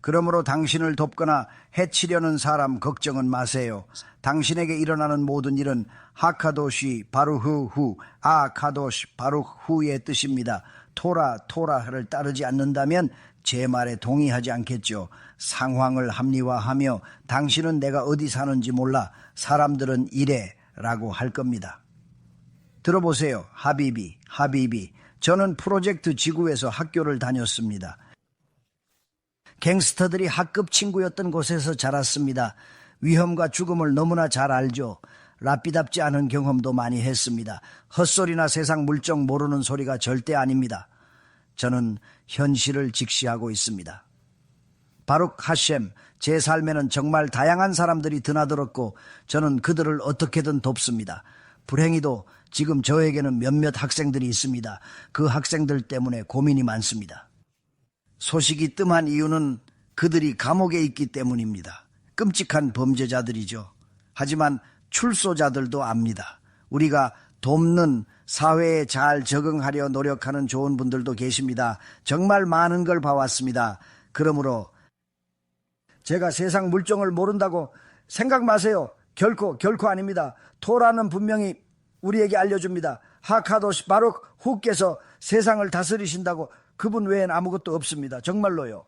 그러므로 당신을 돕거나 해치려는 사람 걱정은 마세요. 당신에게 일어나는 모든 일은 하카도시 바루후 후, 아카도시 바루후의 뜻입니다. 토라 토라를 따르지 않는다면 제 말에 동의하지 않겠죠. 상황을 합리화하며 당신은 내가 어디 사는지 몰라 사람들은 이래 라고 할 겁니다. 들어보세요. 하비비, 하비비. 저는 프로젝트 지구에서 학교를 다녔습니다. 갱스터들이 학급 친구였던 곳에서 자랐습니다. 위험과 죽음을 너무나 잘 알죠. 라삐답지 않은 경험도 많이 했습니다. 헛소리나 세상 물정 모르는 소리가 절대 아닙니다. 저는 현실을 직시하고 있습니다. 바룩 하셴, 제 삶에는 정말 다양한 사람들이 드나들었고 저는 그들을 어떻게든 돕습니다. 불행히도 지금 저에게는 몇몇 학생들이 있습니다. 그 학생들 때문에 고민이 많습니다. 소식이 뜸한 이유는 그들이 감옥에 있기 때문입니다. 끔찍한 범죄자들이죠. 하지만 출소자들도 압니다. 우리가 돕는 사회에 잘 적응하려 노력하는 좋은 분들도 계십니다. 정말 많은 걸 봐왔습니다. 그러므로 제가 세상 물정을 모른다고 생각 마세요. 결코 결코 아닙니다. 토라는 분명히 우리에게 알려줍니다. 하카도시 바룩 후께서 세상을 다스리신다고 그분 외엔 아무것도 없습니다. 정말로요.